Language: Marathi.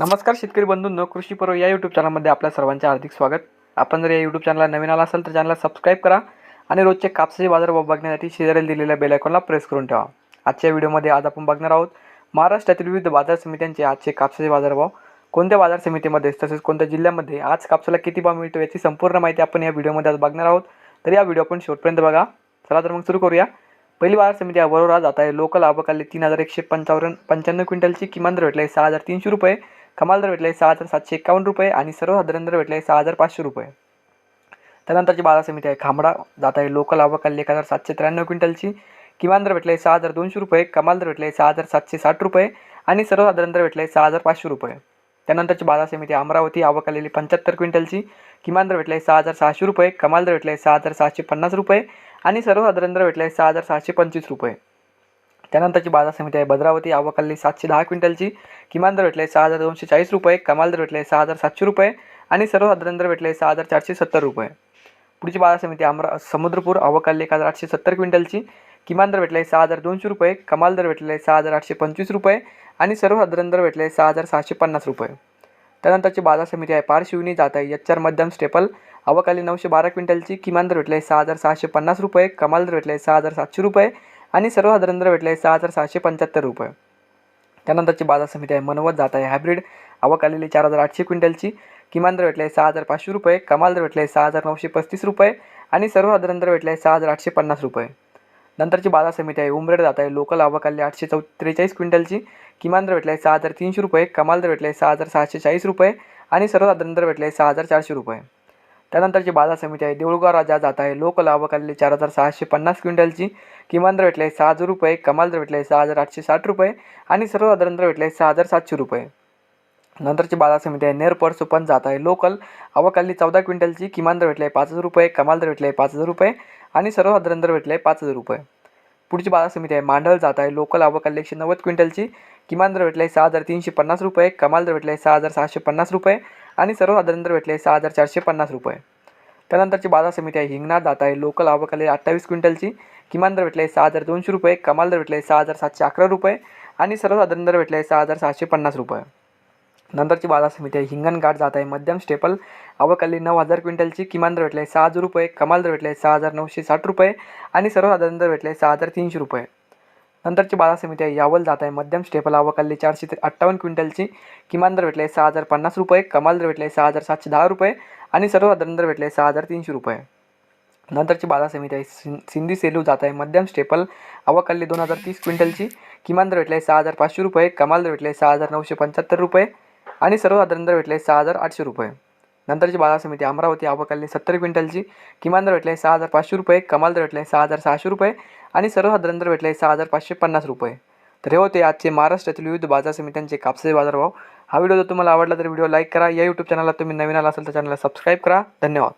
नमस्कार शेतकरी बंधूंनो कृषी पर्व या यूट्यूब चॅनलमध्ये आपल्या सर्वांचे हार्दिक स्वागत. आपण जर या यूट्यूब चॅनलला नवीन आला असाल तर चॅनलला सबस्क्राईब करा आणि रोजचे कापसाचे बाजारभाव बघण्यासाठी शेजारील दिलेल्या बेल आयकॉनला प्रेस करून ठेवा. आजच्या व्हिडिओमध्ये आज आपण बघणार आहोत महाराष्ट्रातील विविध बाजार समित्यांचे आजचे कापसाचे बाजारभाव कोणत्या बाजार समितीमध्ये तसेच कोणत्या जिल्ह्यामध्ये आज कापसाला किती भाव मिळतो याची संपूर्ण माहिती आपण या व्हिडिओमध्ये आज बघणार आहोत. तर या व्हिडिओ आपण शेवटपर्यंत बघा. चला तर मग सुरू करूया. पहिली बाजार समिती आहे बरोबर जात आहे. लोकल आबकाले तीन हजार एकशे पंचावन्न पंच्याण्णव क्विंटलची किमान दर आहे सहा हजार तीनशे रुपये. कमाल दर भेटले सहा हजार सातशे एकावन्न रुपये आणि सर्वसाधारण दर भेटले सहा हजार पाचशे रुपये. त्यानंतरची बाजार समिती आहे खांबडा. जात आहे लोकल आवकाली एक हजार सातशे त्र्याण्णव क्विंटलची. किमान दर भेटले सहा हजार दोनशे रुपये. कमाल दर भेटले सहा हजार सातशे साठ रुपये आणि सर्वसाधारण दर भेटले सहा हजार पाचशे रुपये. त्यानंतरची बाजार समिती अमरावती. आवक आलेली पंच्याहत्तर क्विंटलची. किमान दर भेटले सहा हजार सहाशे रुपये. कमाल दर भेटले सहा हजार सहाशे पन्नास रुपये आणि सर्वसाधारण दर भेटले सहा हजार सहाशे पंचवीस रुपये. त्यानंतरची बाजार समिती आहे. भद्रावती आवकाली सातशे दहा क्विंटलची. किमान दर भेटले सहा हजार दोनशे चाळीस रुपये. कमाल दर भेटले सहा हजार सातशे रुपये. आणि सर्वसाधारण दर भेटले सहा हजार चारशे सत्तर रुपये. पुढची बाजार समिती अमरा समुद्रपूर आवकाली एक हजार आठशे सत्तर क्विंटलची. किमान दर भेटले सहा हजार दोनशे रुपये. कमाल दर भेटले सहा हजार आठशे पंचवीस रुपये. आणि सर्वसाधारण दर भेटले सहा हजार सहाशे पन्नास रुपये. त्यानंतरची बाजार समिती आहे. पारशिवनी जात आहे. एच आर मध्यम स्टेपल. अवकाली नऊशे बारा क्विंटलची. किमान दर भेटले सहा हजार सहाशे पन्नास रुपये. कमाल दर भेटले सहा हजार सातशे रुपये. आणि सर्वसाधारण दर भेटले सहा हजार सहाशे पंच्याहत्तर रुपये. त्यानंतरची बाजार समिती आहे मनवत जात आहे. हायब्रिड आवक आलेली चार हजार आठशे क्विंटलची. किमान दर भेटले सहा हजार पाचशे रुपये कमाल दर भेटले सहा हजार नऊशे पस्तीस रुपये आणि सर्वसाधारण दर भेटले सहा हजार आठशे पन्नास रुपये. नंतरची बाजार समिती आहे उमरेड जात आहे. लोकल आवक आलेली आठशे चौ त्रेचाळीस क्विंटलची. किमान दर भेटले सहा हजार तीनशे रुपये कमाल दर भेटले सहा हजार सहाशे चाळीस रुपये आणि सर्वसाधारण दर भेटले सहा हजार चारशे रुपये. त्यानंतरची बाजार समिती आहे. देऊळगाव राजा जात आहे. लोकल आवक चार हजार सहाशे पन्नास क्विंटलची किमान दर भेटले सहा हजार रुपये कमाल दर भेटले सहा हजार आठशे साठ रुपये आणि सर्वसाधारण दर भेटले सहा हजार सातशे रुपये. नंतरची बाजार समिती आहे. नेरपर सुपन जात आहे. लोकल आवकाली चौदा क्विंटलची किमान दर भेटले पाच हजार रुपये कमाल दर भेटले पाच हजार रुपये आणि सर्वसाधारण दर भेटले पाच हजार रुपये. पुढची बाजार समिती आहे. मांडळ जात आहे. लोकल आवकाली एकशे नव्वद क्विंटलची किमान दर भेटले सहा हजार तीनशे पन्नास रुपये कमाल दर भेटले सहा हजार सहाशे पन्नास रुपये आणि सर्वसाधारण दर भेटले सहा हजार चारशे पन्नास रुपये. त्यानंतरची बाजार समिती आहे हिंगणात जात आहे लोकल आवकाली अठ्ठावीस क्विंटलची किमान दर भेटले सहा हजार दोनशे रुपये कमाल दर भेटले सहा हजार सातशे अकरा रुपये आणि सर्वसाधारण दर भेटले सहा हजार सहाशे पन्नास रुपये. नंतरची बाजार समिती आहे हिंगणघाट जात आहे मध्यम स्टेपल आवकाली नऊ हजार क्विंटलची किमान दर भेटले सहा हजार रुपये कमाल दर भेटले सहा हजार नऊशे साठ रुपये आणि सर्वसाधारण दर भेटले सहा हजार तीनशे रुपये. नंतरची बाजार समिती आहे. यावल जात आहे. मध्यम स्टेपल आवकाली चारशे ते अठ्ठावन्न क्विंटलची किमान दर भेटले सहा हजार पन्नास रुपये कमाल दर भेटले सहा हजार सातशे दहा रुपये आणि सर्वसाधारण दर भेटले सहा हजार तीनशे रुपये. नंतरची बाजार समिती आहे. सिं सिंधी सेलू जात आहे. मध्यम स्टेपल आवकाली दोन हजार तीस क्विंटलची किमान दर भेटले सहा हजार पाचशे रुपये कमाल दर भेटले सहा हजार नऊशे पंच्याहत्तर रुपये आणि सर्वसाधारण दर भेटले सहा हजार आठशे रुपये. नंतरची बाजार समिती अमरावती आवकाली सत्तर क्विंटलची किमान दर भेटले सहा हजार पाचशे रुपये कमाल दर भेटले सहा हजार सहाशे रुपये आणि सर्वसाधारण दर भेटले सहा हजार पाचशे पन्नास रुपये. तर हे होते आजचे महाराष्ट्रातील विविध बाजार समित्यांचे कापसाचे बाजारभाव. हा व्हिडिओ जर तुम्हाला आवडला तर व्हिडिओ लाईक करा. या यूट्यूब चॅनलला तुम्ही नवीन आला असेल तर चॅनलला सबस्क्राईब करा. धन्यवाद.